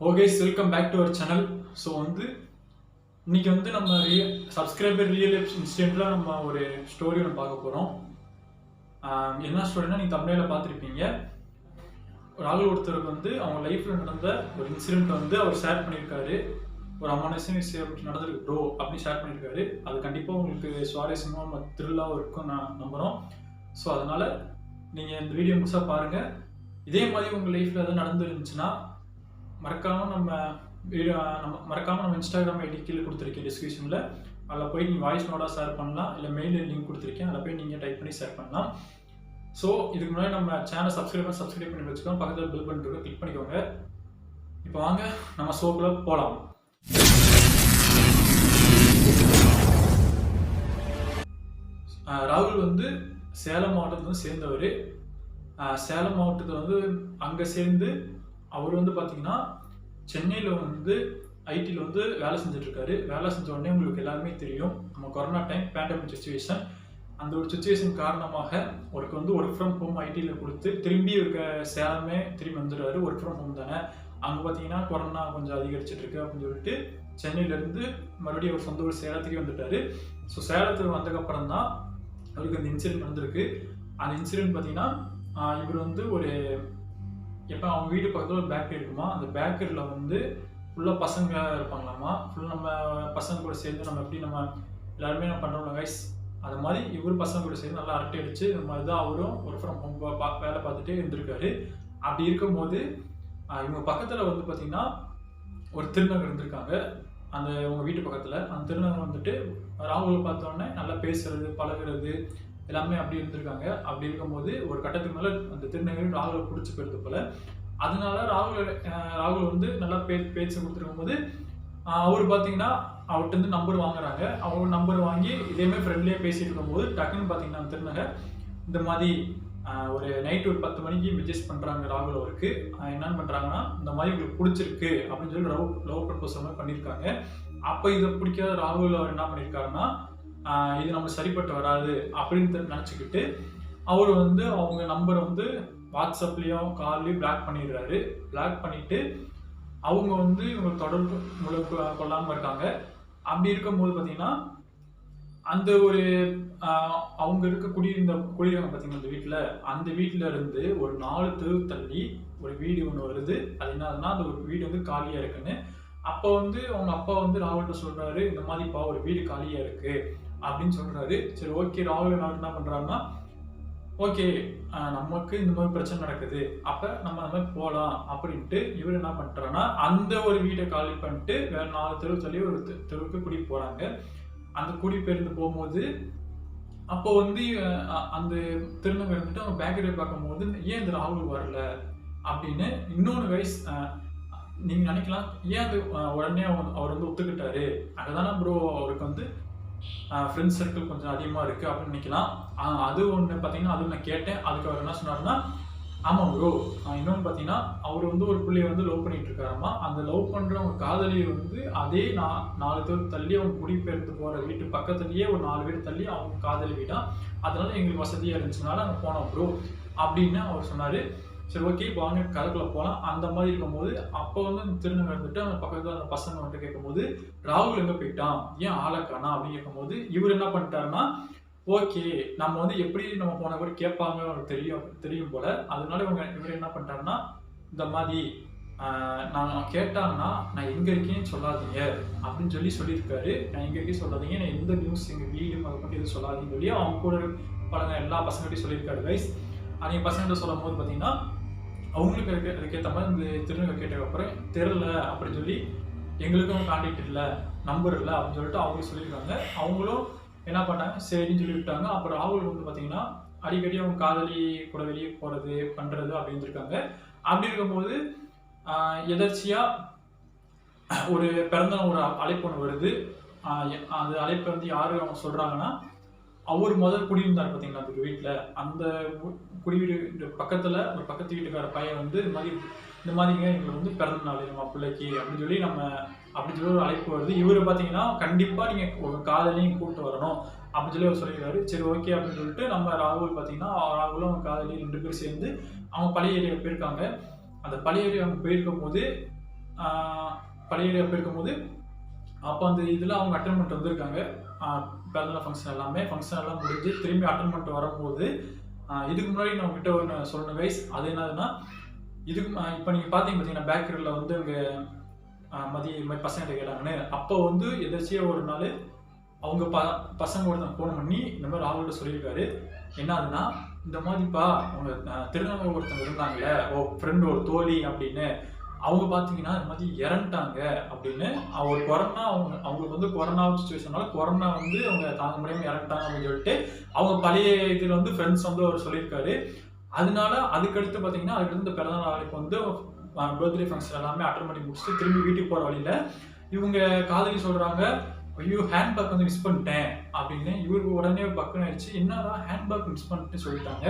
Okay welcome back to our channel so வந்து இன்னைக்கு வந்து நம்ம ரியல் சப்ஸ்கிரைபர் ரியல் இன்சிடென்ட்ல நம்ம ஒரு ஸ்டோரி ஒன்று பார்க்க போகிறோம் என்ன ஸ்டோரினா நீங்கள் தமிழில் பார்த்துருப்பீங்க. ராகுல் ஒருத்தருக்கு வந்து அவங்க லைஃப்பில் நடந்த ஒரு இன்சிடென்ட் வந்து அவர் ஷேர் பண்ணியிருக்காரு. ஒரு அமானுஷம் விஷயம் அப்படி நடந்திருக்கு ப்ரோ அப்படின்னு ஷேர் பண்ணியிருக்காரு. அது கண்டிப்பாக உங்களுக்கு சுவாரஸ்யமாக திருவிழாவும் இருக்கும் நான் நம்புகிறோம் ஸோ அதனால் நீங்கள் இந்த வீடியோ முழுசாக பாருங்கள் இதே மாதிரி உங்கள் லைஃப்பில் எதாவது நடந்துருந்துச்சுன்னா மறக்காமல் நம்ம வீடியோ நம்ம மறக்காமல் நம்ம இன்ஸ்டாகிராம் ஐடி கீழே கொடுத்துருக்கேன் டிஸ்கிரிப்ஷனில் அதில் போய் நீங்கள் வாய்ஸ் நோட்டாக ஷேர் பண்ணலாம் இல்லை மெயில் லிங்க் கொடுத்துருக்கேன் அதில் போய் நீங்கள் டைப் பண்ணி ஷேர் பண்ணலாம். ஸோ இதுக்கு முன்னாடி நம்ம சேனல் சப்ஸ்கிரைப் பண்ணி சப்ஸ்கிரைப் பண்ணி வச்சுக்கோங்க. பக்கத்தில் பில் பண்ணிட்டு கிளிக் பண்ணிக்கோங்க. இப்போ வாங்க நம்ம ஷோக்கில் போகலாம் ராகுல் வந்து சேலம் மாவட்டத்தில் வந்து சேர்ந்தவர். சேலம் மாவட்டத்தில் வந்து அங்கே சேர்ந்து அவர் வந்து பார்த்திங்கன்னா சென்னையில் வந்து ஐடியில் வந்து வேலை செஞ்சுட்டு வேலை செஞ்ச உடனே உங்களுக்கு எல்லாருமே தெரியும். நம்ம கொரோனா டைம் பேண்டமிக் சுச்சுவேஷன் அந்த ஒரு சுச்சுவேஷன் காரணமாக அவருக்கு வந்து ஒர்க் ஃப்ரம் ஹோம் ஐடியில் கொடுத்து திரும்பி இருக்க சேலமே திரும்பி வந்துடுறாரு. ஒர்க் ஃப்ரம் ஹோம் தானே. அங்கே பார்த்தீங்கன்னா கொரோனா கொஞ்சம் அதிகரிச்சிட்டு இருக்கு அப்படின்னு சொல்லிட்டு சென்னையிலேருந்து மறுபடியும் அவர் சொந்த ஊர் சேலத்துக்கே வந்துட்டாரு. ஸோ சேலத்துக்கு வந்ததுக்கப்புறம் தான் அவருக்கு அந்த இன்சிடென்ட் வந்திருக்கு அந்த இன்சிடென்ட் பார்த்தீங்கன்னா இவர் வந்து ஒரு எப்போ அவங்க வீடு பக்கத்தில் ஒரு பேக்கரி இருக்குமா அந்த பேக்கரியில் வந்து ஃபுல்லாக பசங்க இருப்பாங்களாமா ஃபுல்லாக நம்ம பசங்க கூட சேர்ந்து நம்ம எப்படி நம்ம எல்லாருமே நம்ம பண்ணுறோம் கைஸ் அது மாதிரி இவர் பசங்க கூட சேர்ந்து நல்லா அரட்டை அடிச்சு இந்த மாதிரி தான் அவரும் ஒரு ஃப்ரம் ஹோம் வேலை பார்த்துட்டே இருந்திருக்காரு. அப்படி இருக்கும்போது இவங்க பக்கத்தில் வந்து பார்த்திங்கன்னா ஒரு திருநகர் இருந்திருக்காங்க. அந்த உங்கள் வீட்டு பக்கத்தில். அந்த திருநகர் வந்துட்டு ராகுலை பார்த்தோன்னே நல்லா பேசுறது பழகுறது எல்லாமே அப்படி இருந்திருக்காங்க. அப்படி இருக்கும்போது ஒரு கட்டத்துக்கு மேலே அந்த திருநங்கையும் ராகுலை பிடிச்சி போயிருந்த போல. அதனால ராகுல் ராகுல் வந்து நல்லா பே பேச்சு கொடுத்துருக்கும் போது அவர் பார்த்தீங்கன்னா அவர்கிட்ட இருந்து நம்பர் வாங்குறாங்க. அவர் நம்பர் வாங்கி இதேமே ஃப்ரெண்ட்லியாக பேசிட்டு இருக்கும்போது டக்குன்னு பார்த்தீங்கன்னா அந்த திருநகர் இந்த மாதிரி ஒரு நைட் ஒரு பத்து மணிக்கு மெசேஜ் பண்ணுறாங்க ராகுல் அவருக்கு. என்னென்னு பண்ணுறாங்கன்னா இந்த மாதிரி உங்களுக்கு பிடிச்சிருக்கு அப்படின்னு சொல்லி லவ் லவ் ப்ரப்போசல் மாதிரி பண்ணியிருக்காங்க அப்போ இதை பிடிக்காத ராகுல் அவர் என்ன பண்ணியிருக்காருன்னா இது நம்ம சரிப்பட்டு வராது அப்படின்னு நினச்சிக்கிட்டு அவர் வந்து அவங்க நம்பரை வந்து வாட்ஸ்அப்லேயும் கால்லையும் பிளாக் பண்ணிடுறாரு. பிளாக் பண்ணிவிட்டு அவங்க வந்து இவங்க தொடர்பு முழு கொள்ளாமல் இருக்காங்க. அப்படி இருக்கும்போது பார்த்தீங்கன்னா அந்த ஒரு அவங்க இருக்க குடியிருந்த குடியிருக்காங்க பார்த்தீங்கன்னா அந்த வீட்டில் அந்த வீட்டில் இருந்து ஒரு நாலு தெரு தள்ளி ஒரு வீடு ஒன்று வருது. அது என்னதுன்னா அந்த ஒரு வீடு வந்து காலியாக இருக்குன்னு. அப்போ வந்து அவங்க அப்பா வந்து ராவல்கிட்ட சொல்கிறாரு இந்த மாதிரிப்பா ஒரு வீடு காலியாக இருக்குது அப்படின்னு சொல்றாரு. சரி ஓகே ராகுல் நாள் என்ன பண்றாருன்னா ஓகே நமக்கு இந்த மாதிரி பிரச்சனை நடக்குது. அப்ப நம்ம அந்த மாதிரி போகலாம் அப்படின்ட்டு இவர் என்ன பண்ணுறான்னா அந்த ஒரு வீட்டை காலி பண்ணிட்டு வேற நாலு தெருவு சொல்லி ஒரு தெருவுக்கு குடி போறாங்க. அந்த குடி பேருந்து போகும்போது அப்போ வந்து அந்த திருநங்கை இருந்துட்டு அவங்க பேக்கரியை பார்க்கும்போது ஏன் இந்த ராகுல் வரல? அப்படின்னு இன்னொன்று வயசு நீங்க நினைக்கலாம் ஏன் அது உடனே அவர் அவர் வந்து ஒத்துக்கிட்டாரு? அங்கதானே ப்ரோ அவருக்கு வந்து ஃப்ரெண்ட்ஸ் சர்க்கிள் கொஞ்சம் அதிகமாக இருக்குது அப்படின்னு நினைக்கலாம். அது ஒன்று பார்த்தீங்கன்னா அது நான் கேட்டேன். அதுக்கு அவர் என்ன சொன்னார்னா ஆமாம் ப்ரோ இன்னொன்று பார்த்தீங்கன்னா அவர் வந்து ஒரு பிள்ளைய வந்து லவ் பண்ணிட்டு இருக்காராமா? அந்த லவ் பண்ணுறவங்க காதலியை வந்து அதே நான் நாலு பேர் தள்ளி அவங்க குடிபெயர்ந்து போகிற வீட்டு பக்கத்துலேயே ஒரு நாலு பேர் தள்ளி அவங்க காதலி வீடா அதனால எங்களுக்கு வசதியாக இருந்துச்சுனால அங்கே போனோம் ப்ரோ அப்படின்னு அவர் சொன்னார். சரி ஓகே வாங்க கதைக்குள்ள போகலாம் அந்த மாதிரி இருக்கும்போது அப்போ வந்து அந்த திருநங்கை இருந்துட்டு அந்த பக்கத்தில் அந்த பசங்க வந்துட்டு கேட்கும்போது ராகுல் எங்கே போயிட்டான்? ஏன் ஆளை காணா? அப்படின்னு கேட்கும்போது இவர் என்ன பண்ணிட்டாருன்னா ஓகே நம்ம வந்து எப்படி நம்ம போன கூட கேட்பாங்க அவருக்கு தெரியும் தெரியும் போல. அதனால இவங்க இவர் என்ன பண்ணிட்டாருன்னா இந்த மாதிரி நான் கேட்டாங்கன்னா நான் எங்கே இருக்கேன்னு சொல்லாதீங்க. அப்படின்னு சொல்லி சொல்லியிருக்காரு. நான் எங்கே இருக்கேன்னு சொல்லாதீங்க. நான் எந்த நியூஸ் எங்கள் வீடு அதை பற்றி எதுவும் சொல்லாதீங்கன்னு சொல்லி அவங்க கூட பழங்க எல்லா பசங்கள்ட்டையும் சொல்லியிருக்காரு கைஸ் அன்றைக்கி பசங்கள்ட்ட சொல்லும் போது பார்த்தீங்கன்னா அவங்களுக்கு அதுக்கு அதுக்கேற்ற மாதிரி இந்த திருநங்கை கேட்டதுக்கப்புறம் தெரில அப்படின்னு சொல்லி எங்களுக்கும் கான்டாக்ட் இல்லை நம்பர் இல்லை அப்படின்னு சொல்லிட்டு அவங்க சொல்லியிருக்காங்க. அவங்களும் என்ன பண்ணாங்க? சரின்னு சொல்லி விட்டாங்க. அப்புறம் ராகுல் வந்து பார்த்தீங்கன்னா அடிக்கடி அவங்க காதலி கூட வெளியே போகிறது பண்ணுறது அப்படின்னு இருக்காங்க அப்படி இருக்கும்போது எதர்ச்சியாக ஒரு பிறந்த ஒரு அழைப்பு ஒன்று வருது. அது அழைப்பு அழைப்பை வந்து யாரும் அவங்க சொல்கிறாங்கன்னா அவர் முதல் குடியிருந்தார் பார்த்தீங்களா அந்த வீட்டில்? அந்த வு- குடிவீடு பக்கத்தில் ஒரு பக்கத்து வீட்டுக்கார பையன் வந்து இந்த மாதிரி இந்த மாதிரிங்க எங்களுக்கு வந்து பிறந்த நாள் நம்ம பிள்ளைக்கு அப்படின்னு சொல்லி நம்ம அப்படின்னு சொல்லி ஒரு அழைப்பு வருது. இவர் பார்த்தீங்கன்னா கண்டிப்பாக நீங்கள் ஒரு காதலையும் கூப்பிட்டு வரணும் அப்படின்னு சொல்லி அவர் சொல்லியிருக்காரு சரி ஓகே அப்படின்னு சொல்லிட்டு நம்ம ராகுல் பார்த்தீங்கன்னா ராகுலும் அவங்க காதலி ரெண்டு பேரும் சேர்ந்து அவங்க பழைய ஏரியா போயிருக்காங்க. அந்த பழைய ஏரியா அவங்க போயிருக்கும் போது பழைய ஏரியா போயிருக்கும் போது அப்போ அந்த இதில் அவங்க அட்டன் பண்ணிட்டு வந்திருக்காங்க ஆஹ் ஃபங்க்ஷன் எல்லாமே ஃபங்க்ஷன் எல்லாம் முடிஞ்சு திரும்பி அட்டன் பண்ணிட்டு வரும்போது இதுக்கு முன்னாடி நான் கிட்ட ஒன்று சொல்லணும் கைஸ் அது என்னதுன்னா இதுக்கு இப்போ நீங்கள் பார்த்தீங்க பார்த்தீங்கன்னா பேக்கரியில் வந்து இங்கே மதிய இது மாதிரி பசங்க கேட்டாங்கன்னு. அப்போ வந்து எதாச்சியாக ஒரு நாள் அவங்க ப பசங்க ஒருத்தன் ஃபோன் பண்ணி இந்த மாதிரி ராகுல்கிட்ட சொல்லியிருக்காரு. என்ன ஆகுதுன்னா இந்த மாதிரிப்பா அவங்க திருநங்கை ஒருத்தங்க இருந்தாங்கல்ல ஓ ஃப்ரெண்டு ஒரு தோழி அப்படின்னு. அவங்க பார்த்தீங்கன்னா இந்த மாதிரி இறந்துட்டாங்க அப்படின்னு அவ ஒரு கொரோனா அவங்க அவங்களுக்கு வந்து கொரோனா சுச்சுவேஷனால கொரோனா வந்து அவங்க தாங்க முடியாமல் இறந்துட்டாங்க அப்படின்னு சொல்லிட்டு அவங்க பழைய இதில் வந்து ஃப்ரெண்ட்ஸ் வந்து அவர் சொல்லியிருக்காரு. அதனால அதுக்கடுத்து பார்த்தீங்கன்னா அதுக்கடுத்து இந்த பிறந்த நாளைக்கு வந்து பர்த்டே ஃபங்க்ஷன் எல்லாமே அட்டன் பண்ணி முடிச்சுட்டு திரும்பி வீட்டுக்கு போகிற வழியில இவங்க காதலி சொல்கிறாங்க ஐயோ ஹேண்ட்பேக் வந்து மிஸ் பண்ணிட்டேன் அப்படின்னு இவருக்கு உடனே பக்குன்னு ஆயிடுச்சு. என்னடா ஹேண்ட்பேக் மிஸ் பண்ணிட்டு சொல்லிட்டாங்க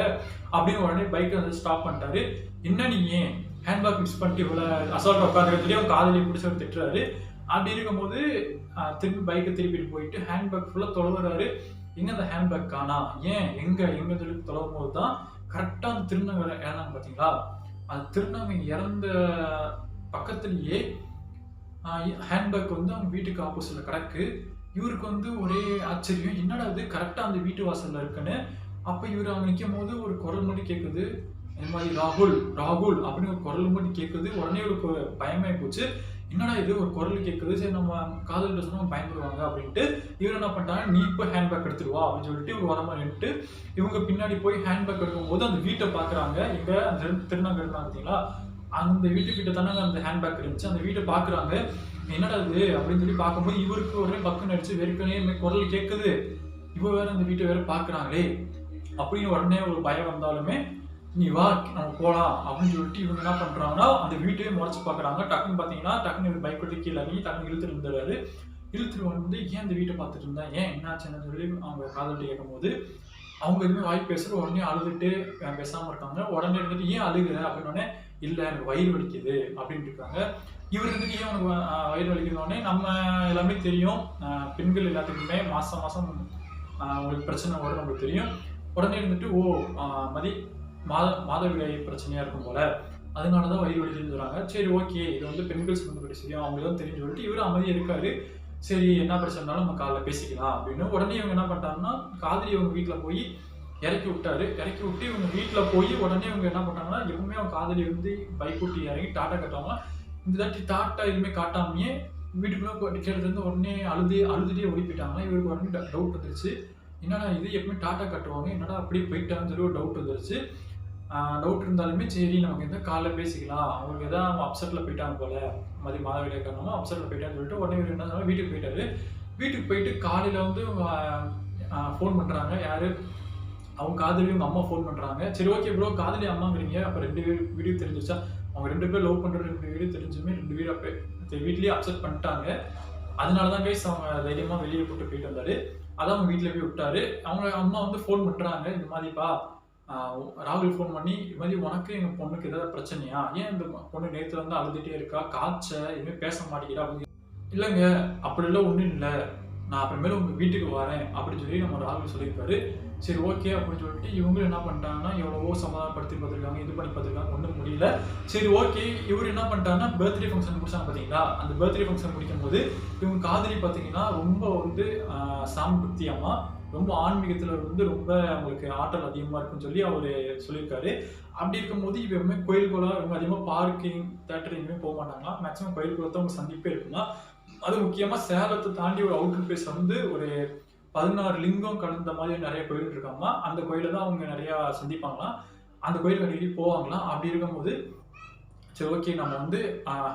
அப்படின்னு உடனே பைக்கை வந்து ஸ்டாப் பண்ணிட்டாரு. என்ன நீ ஏன்? ஹேண்ட்பேக் மிஸ் பண்ணிட்டு இவ்வளோ அசால்ட் உட்காந்துக்கிட்டே அவங்க காதலி பிடிச்சி அவர் திட்டுறாரு. அப்படி இருக்கும்போது ஆஹ், திரும்பி பைக்கை திருப்பிட்டு போயிட்டு ஹேண்ட்பேக் ஃபுல்லாக தொலைவுறாரு. எங்கே அந்த ஹேண்ட்பேக் காணா? ஏன்? எங்கே? எங்கே சொல்லி தொலைவும் போது தான் கரெக்டாக அந்த திருநங்கை இறந்தாங்க பார்த்தீங்களா அந்த திருநங்கை இறந்த பக்கத்துலேயே ஹேண்ட்பேக் வந்து அவங்க வீட்டுக்கு ஆப்போசிட்ல கிடக்கு. இவருக்கு வந்து ஒரே ஆச்சரியம். என்னடா இது? கரெக்டாக அந்த வீட்டு வாசலில் இருக்குன்னு. அப்போ இவர் அங்கே நிற்கும் போது ஒரு குரல் மட்டும் கேட்குது இந்த மாதிரி ராகுல்? ராகுல் அப்படின்னு ஒரு குரல் மட்டும் கேட்குது உடனே ஒரு பயமாயி போச்சு. என்னடா இது? ஒரு குரல் கேட்குது சரி நம்ம காதல் சொன்னால் பயந்துருவாங்க அப்படின்ட்டு இவர் என்ன பண்ணிட்டாங்க நீ இப்போ ஹேண்ட்பேக் எடுத்துருவா அப்படின்னு சொல்லிட்டு இவர் வரமா நின்றுட்டு இவங்க பின்னாடி போய் ஹேண்ட்பேக் எடுக்கும்போது அந்த வீட்டை பார்க்குறாங்க இங்கே அந்த ரெண்டு திருநங்கை இருந்தாங்க பார்த்தீங்களா? அந்த வீட்டுக்கிட்ட தானே அந்த ஹேண்ட்பேக் இருந்துச்சு. அந்த வீட்டை பார்க்குறாங்க என்னடா இது? அப்படின்னு சொல்லி பார்க்கும்போது இவருக்கு ஒரே பக்குன்னு அடிச்சு வெறுக்கனே குரல் கேட்குது இவ வேற அந்த வீட்டை வேற பார்க்குறாங்களே அப்படின்னு உடனே ஒரு பயம் வந்தாலுமே நீ வா நம்ம போகலாம் அப்படின்னு சொல்லிட்டு இவங்க என்ன பண்ணுறாங்கன்னா அந்த வீட்டையே முறைச்சு பார்க்குறாங்க டக்குன்னு பார்த்தீங்கன்னா டக்குன்னு பைக் விட்டு கீழே இறங்கி டக்குன்னு இழுத்துட்டு இருந்துறாரு இழுத்துட்டு வந்து ஏன் இந்த வீட்டை பார்த்துட்டு இருந்தா? ஏன் என்னாச்சுன்னு சொல்லி அவங்க காதல்கிட்ட கேட்கும்போது அவங்க எதுவுமே வாய் பேசுறது உடனே அழுதுட்டு பேசாமல் இருக்காங்க. உடனே இருந்துட்டு ஏன் அழுகுற? அப்படின்னு இல்லை எனக்கு வயிறு வலிக்குது அப்படின்ட்டு இருக்காங்க. இவர் இருந்துட்டு ஏன் உனக்கு வயிறு வலிக்குதுன்னே நம்ம எல்லாமே தெரியும். பெண்கள் எல்லாத்துக்குமே மாதம் மாதம் உங்களுக்கு பிரச்சனை வரும் நம்மளுக்கு தெரியும். உடனே இருந்துட்டு ஓ மதி மாத மாதவிடாய் பிரச்சனையாக இருக்கும் போல. அதனால தான் வயிறு வலிக்குதுன்னு சொல்கிறாங்க சரி ஓகே. இது வந்து பெண்கள் சம்மந்தப்பட்ட விஷயம். அவங்களுக்கு தான் தெரிஞ்சு சொல்லிட்டு இவர் அமைதியா இருக்காரு. சரி என்ன பிரச்சனைனாலும் நம்ம காலைல பேசிக்கலாம் அப்படின்னு. உடனே இவங்க என்ன பண்ணிட்டாங்கன்னா காதலி அவங்க வீட்டில் போய் இறக்கி விட்டாரு. இறக்கி விட்டு இவங்க வீட்டில் போய் உடனே இவங்க என்ன பண்ணாங்கன்னா எப்பவுமே அவங்க காதலி வந்து பைக் விட்டு இறங்கி டாட்டா கட்டுவாங்க இந்த தாட்டி டாட்டா எதுவுமே காட்டாமையே வீட்டுக்குள்ளே கேட்டது வந்து உடனே அழுது அழுதுகிட்டே ஓடி இவருக்கு உடனே டவுட் வந்துருச்சு. என்னடா இது? எப்பவுமே டாட்டா கட்டுவாங்க. என்னடா அப்படியே போயிட்டாங்கன்னு சொல்லி ஒரு டவுட் வந்துருச்சு. டவுட் இருந்தாலுமே சரி நமக்கு எந்த காலைல பேசிக்கலாம். அவங்களுக்கு எதாவது அப்செட்ல போயிட்டாங்க போல மதி மாதவிடைய காரணமாக அப்செட்ல போயிட்டான்னு சொல்லிட்டு உடனே என்ன சொன்னாரு, வீட்டுக்கு போயிட்டாரு. வீட்டுக்கு போயிட்டு காலையில் வந்து ஃபோன் பண்ணுறாங்க யார்? அவங்க காதலியும் அவங்க அம்மா ஃபோன் பண்ணுறாங்க சரி ஓகே ப்ரோ காதலி அம்மாங்கிறீங்க. அப்போ ரெண்டு பேர் வீடியோ தெரிஞ்சிச்சா அவங்க ரெண்டு பேர் லவ் பண்ணுற ரெண்டு வீடியோ தெரிஞ்சுமே ரெண்டு பேர் அப்போ வீட்லேயே அப்செட் பண்ணிட்டாங்க. அதனால தான் கைஸ் அவங்க தைரியமாக வெளியே போட்டு போயிட்டு வந்தாரு. அதான் அவங்க வீட்டில் போய் விட்டாரு. அவங்க அம்மா வந்து ஃபோன் பண்ணுறாங்க இந்த மாதிரிப்பா ராகுல் ஃபோன் பண்ணி இது மாதிரி உனக்கு எங்கள் பொண்ணுக்கு ஏதாவது பிரச்சனையா? ஏன் இந்த பொண்ணு நேத்துல வந்து அழுதுகிட்டே இருக்கா? காய்ச்ச எதுவுமே பேச மாட்டேங்கிறா? அப்படின்னு இல்லைங்க அப்படிலாம் ஒன்றும் இல்லை. நான் அப்புறமேல உங்கள் வீட்டுக்கு வரேன் அப்படின்னு சொல்லி நம்ம ராகுல் சொல்லியிருக்காரு. சரி ஓகே அப்படின்னு சொல்லிட்டு இவங்களும் என்ன பண்ணிட்டாங்கன்னா எவ்வளவோ சமாதானப்படுத்தி பார்த்துருக்காங்க இது பண்ணி பார்த்துருக்காங்க ஒன்றும் முடியல. சரி ஓகே இவர் என்ன பண்ணிட்டாங்கன்னா பர்த்டே ஃபங்க்ஷன் முடிச்சாங்க பார்த்தீங்களா அந்த பர்த்டே ஃபங்க்ஷன் முடிக்கும் போது இவங்க காதலி பார்த்தீங்கன்னா ரொம்ப வந்து ஆஹ் அம்மா ரொம்ப ஆன்மீகத்தில் வந்து ரொம்ப அவங்களுக்கு ஆற்றல் அதிகமாக இருக்குன்னு சொல்லி அவரு சொல்லியிருக்காரு. அப்படி இருக்கும்போது இவ எப்பவுமே கோயில் குளம் ரொம்ப அதிகமாக பார்க்கிங் தேட்டர் எங்கேயுமே போக மாட்டாங்களா மேக்ஸிமம் கோயில் குளத்தை அவங்க சந்திப்பே இருக்குமா? அது முக்கியமாக சேலத்தை தாண்டி ஒரு அவுட்டர் பிளேஸ் வந்து ஒரு பதினாறு லிங்கம் கலந்த மாதிரி நிறைய கோயில் இருக்காமா அந்த கோயில தான் அவங்க நிறையா சந்திப்பாங்களாம். அந்த கோயிலுக்கு அடிக்கடி போவாங்களாம். அப்படி இருக்கும்போது சரி ஓகே நம்ம வந்து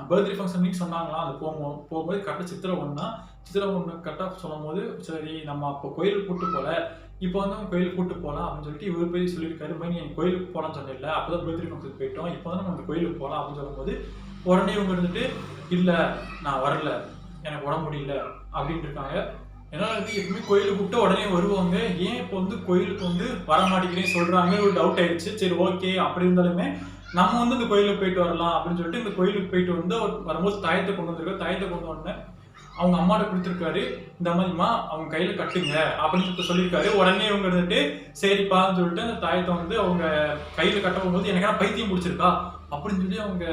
பர்த்டே ஃபங்க்ஷன் சொன்னாங்களாம். அது போவோம். போகும்போது கரெக்டாக சித்திரை ஒன்றா சித்திரை ஒன்று கரெக்டாக சொல்லும் போது சரி நம்ம அப்போ கோயிலுக்கு கூப்பிட்டு போல இப்போ வந்து கோயிலுக்கு கூட்டு போகலாம் அப்படின்னு சொல்லிட்டு இவர் போய் சொல்லியிருக்காரு. மாதிரி நீ கோயிலுக்கு போகலான்னு சொன்னில்ல அப்போ தான் பர்த்டே ஃபங்க்ஷன் போயிட்டோம். இப்போ வந்து நம்ம அந்த கோயிலுக்கு போகலாம் அப்படின்னு சொல்லும்போது உடனே இவங்க இருந்துட்டு இல்லை நான் வரல. எனக்கு உடம்பு முடியல. அப்படின்ட்டு இருக்காங்க. ஏன்னா வந்து எப்பவுமே கோயிலுக்கு கூப்பிட்டு உடனே வருவாங்க. ஏன் இப்போ வந்து கோயிலுக்கு வந்து வர சொல்கிறாங்க ஒரு டவுட் ஆயிடுச்சு. சரி ஓகே அப்படி இருந்தாலுமே நம்ம வந்து இந்த கோயிலுக்கு போயிட்டு வரலாம் அப்படின்னு சொல்லிட்டு இந்த கோயிலுக்கு போயிட்டு வந்து வரும்போது தாயத்தை கொண்டு வந்திருக்கோம் தாயத்தை கொண்டு வந்தேன் அவங்க அம்மாட்ட கொடுத்துருக்காரு இந்த மாதிரிமா அவங்க கையில கட்டுங்க அப்படின்னு சொல்லிட்டு சொல்லியிருக்காரு. உடனே இவங்க இருந்துட்டு சரிப்பான்னு சொல்லிட்டு அந்த தாயத்தை வந்து அவங்க கையில கட்டும் போது எனக்கு பைத்தியம் பிடிச்சிருக்கா? அப்படின்னு சொல்லி அவங்க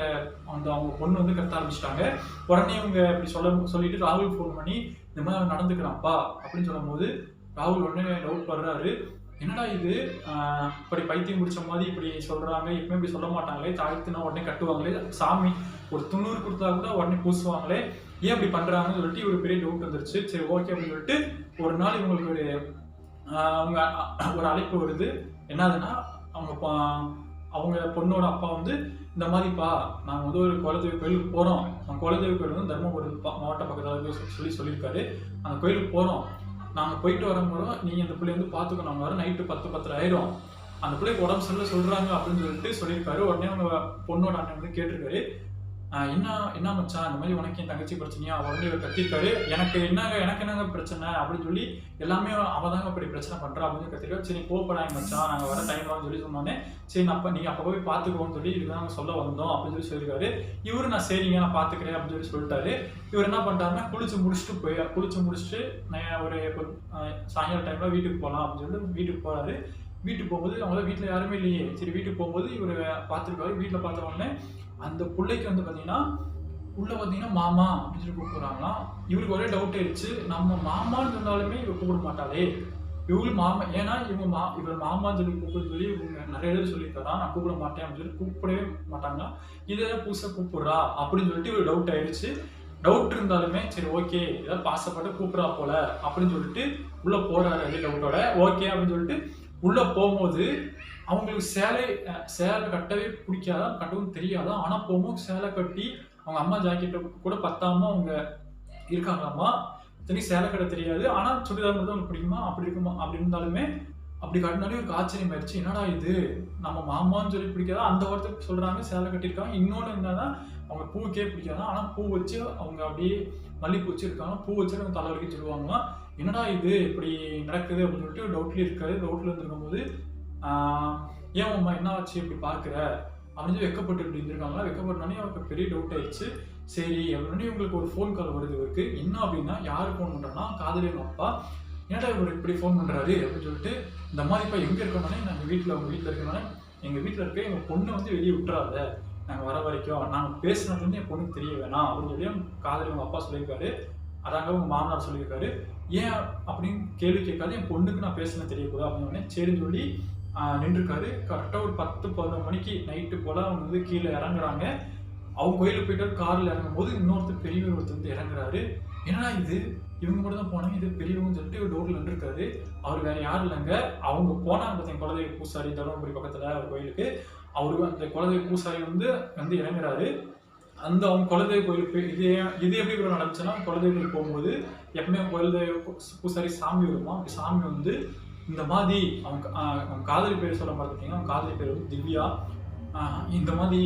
அந்த அவங்க பொண்ணு வந்து கத்த ஆரம்பிச்சிட்டாங்க. உடனே இவங்க இப்படி சொல்ல சொல்லிட்டு ராகுல் ஃபோன் பண்ணி இந்த மாதிரி அவன் நடந்துக்கிறான்ப்பா அப்படின்னு சொல்லும்போது ராகுல் உடனே டவுட் படுறாரு. என்னடா இது? இப்படி பைத்தியம் பிடிச்ச மாதிரி இப்படி சொல்றாங்க எப்பவுமே இப்படி சொல்ல மாட்டாங்களே தாழ்த்துனா உடனே கட்டுவாங்களே சாமி ஒரு துண்ணூறு கொடுத்தா கூட உடனே பூசுவாங்களே. ஏன் இப்படி பண்றாங்கன்னு சொல்லிட்டு ஒரு பெரிய டவுட் வந்துருச்சு. சரி ஓகே அப்படின்னு சொல்லிட்டு ஒரு நாள் இவங்களுக்கு ஒரு அவங்க ஒரு அழைப்பு வருது. என்னதுன்னா அவங்க பா- அவங்க பொண்ணோட அப்பா வந்து இந்த மாதிரிப்பா நாங்கள் வந்து ஒரு குலதெய்வ கோயிலுக்கு போகிறோம் அந்த குலதெய்வ கோயில் வந்து தர்மபுரி மாவட்ட பக்கத்தில் சொல்லி சொல்லியிருக்காரு. அந்த கோயிலுக்கு போகிறோம் நாங்கள் போயிட்டு வரும்போது நீங்கள் அந்த பிள்ளைய வந்து பார்த்துக்கணும். அவங்க வர நைட்டு பத்து பத்தரை ஆயிரும். அந்த பிள்ளைக்கு உடம்பு சரியில்லை சொல்கிறாங்க அப்படின்னு சொல்லிட்டு சொல்லியிருக்காரு. உடனே அவங்க பொண்ணோட அண்ணன் வந்து கேட்டிருக்காரு. என்ன என்ன மச்சான்? இந்த மாதிரி உனக்கு என் தங்கச்சி பிரச்சனையா? உடனே இவர் கத்திருக்காரு. எனக்கு என்னங்க எனக்கு என்னங்க பிரச்சனை அப்படின்னு சொல்லி எல்லாமே அவ தாங்க இப்படி பிரச்சனை பண்றா அப்படின்னு கத்திருக்காரு. சரி போப்படாங்க மச்சான். நாங்கள் வர டைம் ஆகும் சொல்லி சொன்னோன்னே சரி நான் அப்போ நீங்கள் அப்போ போய் பார்த்துக்கோன்னு சொல்லி இதுதான் நாங்கள் சொல்ல வந்தோம் அப்படின்னு சொல்லி சொல்லியிருக்காரு. இவரு நான் சரிங்க நான் பார்த்துக்கிறேன் அப்படின்னு சொல்லி சொல்லிட்டாரு. இவர் என்ன பண்ணிட்டாருன்னா குளிச்சு முடிச்சுட்டு போய் குளிச்சு முடிச்சுட்டு நான் ஒரு சாயங்காலம் டைமில் டைம்ல வீட்டுக்கு போகலாம் அப்படின்னு சொல்லிட்டு வீட்டுக்கு போறாரு. வீட்டுக்கு போகும்போது அவங்கள வீட்டில் யாருமே இல்லையே. சரி வீட்டுக்கு போகும்போது இவர் பார்த்துருக்காரு. வீட்டில் பார்த்த உடனே அந்த பிள்ளைக்கு வந்து பார்த்தீங்கன்னா உள்ள பார்த்தீங்கன்னா மாமா அப்படின்னு சொல்லி கூப்பிடுறாங்களாம் இவருக்கு ஒரே டவுட் ஆயிடுச்சு. நம்ம மாமான்னு இருந்தாலுமே இவர் கூப்பிட மாட்டாளே. இவரு மாமா ஏன்னா இவங்க மா இவர் மாமான்னு சொல்லி கூப்பிட சொல்லி இவங்க நிறைய பேர் சொல்லியிருக்காரா நான் கூப்பிட மாட்டேன் அப்படின்னு சொல்லி கூப்பிடவே மாட்டாங்க இதை புதுசாக கூப்பிடுறா அப்படின்னு சொல்லிட்டு இவர் டவுட் ஆயிடுச்சு. டவுட் இருந்தாலுமே சரி ஓகே ஏதாவது பாசப்பட்டு கூப்பிடுறா போல அப்படின்னு சொல்லிட்டு உள்ள போறாரு டவுட்டோட ஓகே அப்படின்னு சொல்லிட்டு உள்ள போகும்போது அவங்களுக்கு சேலை சேலை கட்டவே பிடிக்காதா கட்டவும் தெரியாதா ஆனால் போகும்போது சேலை கட்டி அவங்க அம்மா ஜாக்கெட்டை கூட பத்தாம அவங்க இருக்காங்களாமா? சரி சேலை கட்ட தெரியாது. ஆனால் சுடிதார் மட்டும் அவங்களுக்கு பிடிக்குமா? அப்படி இருக்குமா? அப்படி இருந்தாலுமே அப்படி கட்டினாலே ஒரு ஆச்சரியம் ஆயிடுச்சு என்னடா இது? நம்ம மாமான்னு சொல்லி பிடிக்காதா? அந்த வார்த்தை சொல்கிறாங்க சேலை கட்டியிருக்காங்க. இன்னொன்று என்னன்னா அவங்க பூவுக்கே பிடிக்காது? ஆனால் பூ வச்சு அவங்க அப்படியே மல்லிப்பூ வச்சுருக்காங்க. பூ வச்சு அவங்க தலை வரைக்கும் சொல்லுவாங்க என்னடா இது? இப்படி நடக்குது அப்படின்னு சொல்லிட்டு டவுட்லேயே இருக்காது டவுட்டில் இருந்திருக்கும் போது ஏன் அம்மா என்ன ஆச்சு இப்படி பார்க்குற? அப்படின்னு சொல்லி வெக்கப்பட்டு இப்படி இருந்திருக்காங்களா? வெக்கப்பட்டோடனே அவருக்கு பெரிய டவுட் ஆயிடுச்சு. சரி அப்படின்னு உங்களுக்கு ஒரு ஃபோன் கால் வருது இவருக்கு. என்ன அப்படின்னா யார் ஃபோன் பண்றேன்னா காதலி அப்பா. என்னடா இவர் இப்படி ஃபோன் பண்ணுறாரு அப்படின்னு சொல்லிட்டு இந்த மாதிரி இப்போ எங்கே இருக்கணும்னே நாங்கள் வீட்டில் உங்கள் வீட்டில் இருக்கணும்னே எங்கள் வீட்டில் இருக்க எங்கள் பொண்ணு வந்து வெளியே விட்டுறாத. நாங்கள் வர வரைக்கும் நாங்கள் பேசுனது வந்து என் பொண்ணுக்கு தெரிய வேணாம் அப்படின்னு சொல்லி காதலி அவங்க அப்பா சொல்லியிருக்காரு. அதாங்க உங்கள் மாமனார் சொல்லியிருக்காரு. ஏன் அப்படின்னு கேள்வி கேட்காது என் பொண்ணுக்கு நான் பேசுனது தெரியக்கூடாது அப்படின்னு சரின்னு சொல்லி நின்றுருக்காரு. கரெக்டாக ஒரு பத்து பதினொரு மணிக்கு நைட்டு போல் அவங்க வந்து கீழே இறங்குறாங்க. அவங்க கோயிலுக்கு போயிட்டு காரில் இறங்கும் போது இன்னொருத்தர் பெரியவர் ஒருத்தர் வந்து இறங்குறாரு. என்னடா இது? இவங்க மட்டும் தான் போனாங்க இது பெரியவங்கன்னு சொல்லிட்டு இவர் டோரில் நின்றுருக்காரு. அவர் வேற யாரும் இல்லைங்க. அவங்க போனாங்க பார்த்தீங்க குலதெய்வ பூசாரி தருமபுரி பக்கத்தில் ஒரு கோயிலுக்கு. அவர் அந்த குலதெய்வ பூசாரி வந்து வந்து இறங்குறாரு. அந்த அவங்க குலதெய்வ கோயிலுக்கு போய் இது இது எப்படி இவ்வளோ நடந்துச்சுன்னா குலதெய்வ கோயிலுக்கு போகும்போது எப்பவுமே குலதெய்வ பூசாரி சாமி வருமா? சாமி வந்து இந்த மாதிரி அவங்க அவங்க காதலி பேர் சொல்ல பார்த்துட்டீங்கன்னா அவங்க காதலி பேர் வந்து திவ்யா. இந்த மாதிரி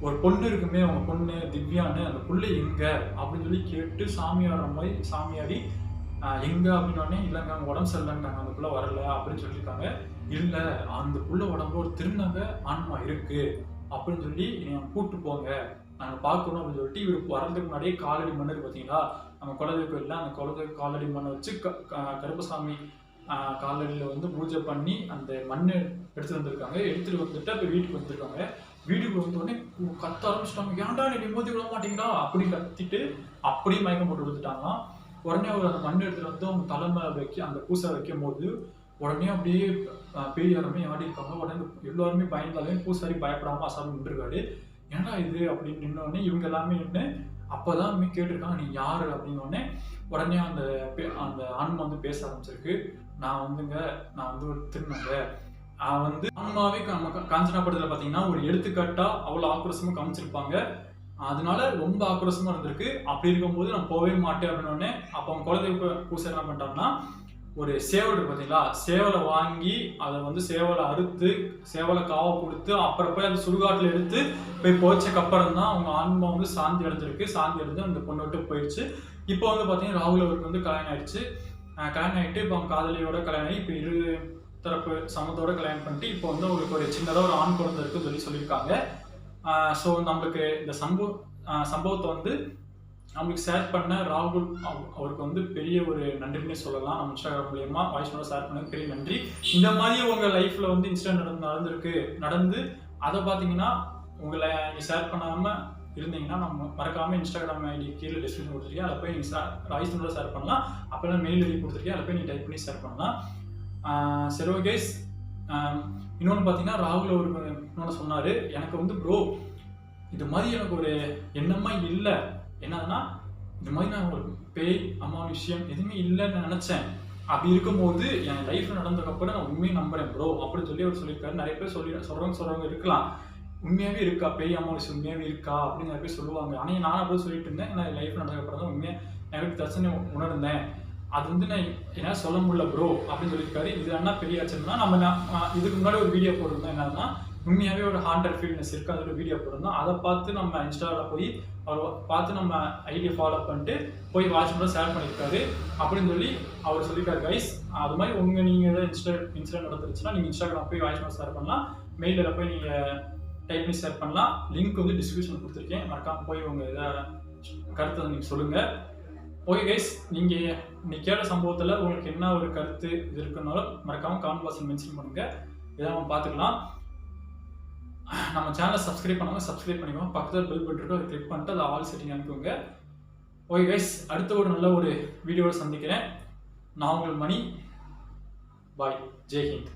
ஒரு பொண்ணு இருக்குமே அவங்க பொண்ணு திவ்யான்னு அந்த புள்ளை எங்க? அப்படின்னு சொல்லி கேட்டு சாமியாடுற மாதிரி சாமியாடி எங்க அப்படின்னு இல்லைங்க அவங்க உடம்பு சரியில்லைங்கிறாங்க அந்த புள்ள வரல அப்படின்னு சொல்லியிருக்காங்க. இல்லை அந்த புள்ள உடம்புல ஒரு திருநங்க ஆன்மா இருக்கு அப்படின்னு சொல்லி நீங்கள் கூப்பிட்டு போங்க நாங்கள் பார்க்கணும் அப்படின்னு சொல்லிட்டு இவர் வரதுக்கு முன்னாடியே காலடி மன்னர் இருக்கு பார்த்தீங்களா நம்ம குலதெய்வ கோயில்ல அந்த குலதெய்வ காலடி மண்ணை வச்சு க- கருப்பசாமி காலடியில வந்து பூஜை பண்ணி அந்த மண்ணை எடுத்துகிட்டு வந்திருக்காங்க. எடுத்துட்டு வந்துட்டு அப்போ வீட்டுக்கு வந்திருக்காங்க. வீட்டுக்கு வந்தோடனே கத்த ஆரம்பிச்சிட்டாங்க. ஏன்டா நீ நிம்மதி விட மாட்டீங்களா? அப்படி கத்திட்டு அப்படியே மயக்கம் போட்டு விழுந்துட்டாங்களாம். உடனே அவர் அந்த மண் எடுத்துட்டு வந்து அவங்க தலைமை வைக்க அந்த பூசை வைக்கும் போது உடனே அப்படியே ஆஹ், பேய் யாருமே ஆடி இருக்காங்க உடனே எல்லாருமே பயந்தாலே பூசாரி பயப்படாம அசாமி நின்றுருக்காரு. ஏன்டா இது? அப்படின்னு நின்னோடனே இவங்க எல்லாமே நின்று அப்போதான் இவங்க கேட்டிருக்காங்க நீ யாரு? அப்படின்னோடனே உடனே அந்த பே- அந்த ஆன்மா வந்து பேச ஆரம்பிச்சிருக்கு. நான் வந்துங்க நான் வந்து ஒரு திருநங்க. நான் வந்து ஆன்மாவே நம்ம காஞ்சனா படத்துல பாத்தீங்கன்னா ஒரு எடுத்துக்காட்டா அவ்வளவு ஆக்ரோஷமா காமிச்சிருப்பாங்க. அதனால ரொம்ப ஆக்ரோஷமா இருந்திருக்கு. அப்படி இருக்கும்போது நான் போகவே மாட்டேன் அப்படின்னு அப்போ அப்ப அவங்க பூசை என்ன பண்ணிட்டான்னா ஒரு சேவல் இருக்கு பாத்தீங்களா? சேவலை வாங்கி அதை வந்து சேவலை அறுத்து சேவலை காவ கொடுத்து அப்புறம் போய் அந்த சுடுகாட்டில் எடுத்து போய் போச்சக்கு அப்புறம் தான் அவங்க ஆன்மா வந்து சாந்தி அடைஞ்சிருக்கு. சாந்தி அடைஞ்சு அந்த பொண்ணு விட்டு போயிடுச்சு. இப்போ வந்து பாத்தீங்கன்னா ராகுல் அவருக்கு வந்து கல்யாணம் ஆயிடுச்சு. கல்யாணம் ஆகிட்டு இப்போ அவங்க காதலியோட கல்யாணம் ஆகி இப்போ இரு தரப்பு சமத்தோட கல்யாணம் பண்ணிட்டு இப்போ வந்து அவங்களுக்கு ஒரு சின்னதாக ஒரு ஆண் குழந்தை இருக்குன்னு சொல்லி சொல்லியிருக்காங்க. ஸோ நம்மளுக்கு இந்த சம்பவ சம்பவத்தை வந்து நம்மளுக்கு ஷேர் பண்ண ராகுல் அவருக்கு வந்து பெரிய ஒரு நன்றினே சொல்லலாம். நம்ம இன்ஸ்டாகிராம் மூலியமா வாய்ஸ் மூலம் ஷேர் பண்ண பெரிய நன்றி. இந்த மாதிரி உங்கள் லைஃப்பில் வந்து இன்சிடென்ட் நடந்து நடந்திருக்கு நடந்து அதை பார்த்தீங்கன்னா உங்களை நீங்கள் ஷேர் பண்ணாமல் இருந்தீங்கன்னா நம்ம மறக்காமல் இன்ஸ்டாகிராம் ஐடி கீழே டிஸ்கிரிப்ஷன் கொடுத்துருக்கேன். அதில் போய் நீங்கள் ராய்ஸ் நோட ஷேர் பண்ணலாம். அப்போல்லாம் மெயில் ஐடி கொடுத்துருக்கேன். அதில் போய் நீங்கள் டைப் பண்ணி ஷேர் பண்ணலாம். சரி ஓகேஸ் இன்னொன்று பார்த்தீங்கன்னா ராகுல் ஒரு இன்னொன்று சொன்னார். எனக்கு வந்து ப்ரோ இது மாதிரி எனக்கு ஒரு எண்ணமாக இல்லை. என்னன்னா இந்த மாதிரி நான் ஒரு பேய் அம்மா விஷயம் எதுவுமே இல்லைன்னு நினச்சேன். அப்படி இருக்கும்போது என் லைஃப்பில் நடந்ததுக்கப்புறம் நான் உண்மையை நம்புறேன் ப்ரோ அப்படின்னு சொல்லி அவர் சொல்லியிருக்காரு. நிறைய பேர் சொல்லி சொல்கிறவங்க சொல்றவங்க இருக்கலாம். உண்மையாகவே இருக்கா? பெரிய அம்மா உண்மையாகவே இருக்கா? அப்படின்னு நிறைய பேர் சொல்லுவாங்க. ஆனால் நான் அப்படி சொல்லிட்டு இருந்தேன். நான் லைஃப் நடந்ததுக்கப்புறம் தான் உண்மையாக எனக்கு பிரச்சனை உணர்ந்தேன். அது வந்து நான் என்ன சொல்ல முடியல ப்ரோ அப்படின்னு சொல்லியிருக்காரு. இது என்ன பெரிய ஆச்சுன்னா நம்ம இதுக்கு முன்னாடி ஒரு வீடியோ போட்டிருந்தோம். என்னன்னா உண்மையாகவே ஒரு ஹாண்டர் ஃபீல்னஸ் இருக்குது அதோட வீடியோ போட்டிருந்தோம். அதை பார்த்து நம்ம இன்ஸ்டாவில் போய் அவர் பார்த்து நம்ம ஐடியை ஃபாலோ பண்ணிட்டு போய் வாட்ச் பண்ண ஷேர் பண்ணியிருக்காரு. அப்படின்னு சொல்லி அவர் சொல்லியிருக்காரு கைஸ் அது மாதிரி உங்கள் நீங்கள் ஏதாவது இன்ஸ்டா இன்சிடென்ட் நடந்துருச்சுன்னா நீங்கள் இன்ஸ்டாகிராம் போய் வாட்ச் பண்ண ஷேர் பண்ணலாம். மெயிலில் போய் நீங்கள் டைப் பண்ணி ஷேர் பண்ணலாம். லிங்க் வந்து டிஸ்கிரிப்ஷன் கொடுத்துருக்கேன். மறக்காமல் போய் உங்கள் இதை கருத்தை நீங்கள் சொல்லுங்கள் ஓகே கைஸ் நீங்கள் இன்னைக்கு கேட்ட சம்பவத்தில் உங்களுக்கு என்ன ஒரு கருத்து இது இருக்குன்னாலும் மறக்காமல் காமெண்ட் பாக்ஸில் மென்ஷன் பண்ணுங்கள் இதை நம்ம பார்த்துக்கலாம். நம்ம சேனலை சப்ஸ்கிரைப் பண்ணாமல் சப்ஸ்கிரைப் பண்ணிக்கோங்க. பக்கத்தில் பெல் பட்டன் இருக்கோ. அதை கிளிக் பண்ணிட்டு அதை ஆல் செட்டிங் அனுப்புங்க. ஓகே கைஸ் அடுத்த ஒரு நல்ல ஒரு வீடியோவில் சந்திக்கிறேன். நான் உங்கள் மணி. பாய் ஜெய்ஹிந்த்